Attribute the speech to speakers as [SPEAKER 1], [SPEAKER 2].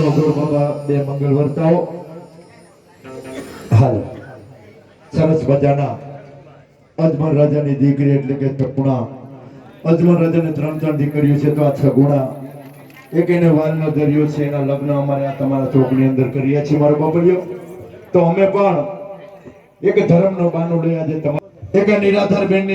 [SPEAKER 1] જોડ બાબા, બે મંગળ વર્તાઓ. હાલ, સરસ મજાના અજમલ રાજાની દીકરી એટલે કે ચપુણા અજમલ રાજાને ત્રણ ત્રણ દીકરીઓ છે, તો આ છગુણા. એક એને વાલનો દરિયો છે, એના લગ્ન અમારે આ તમારા ચોકની અંદર કરીએ છીએ, મારો બબલિયો તો અમે પણ એક ધર્મનો બાનો લઈ આજે તમારા એક નિરાધાર બેનની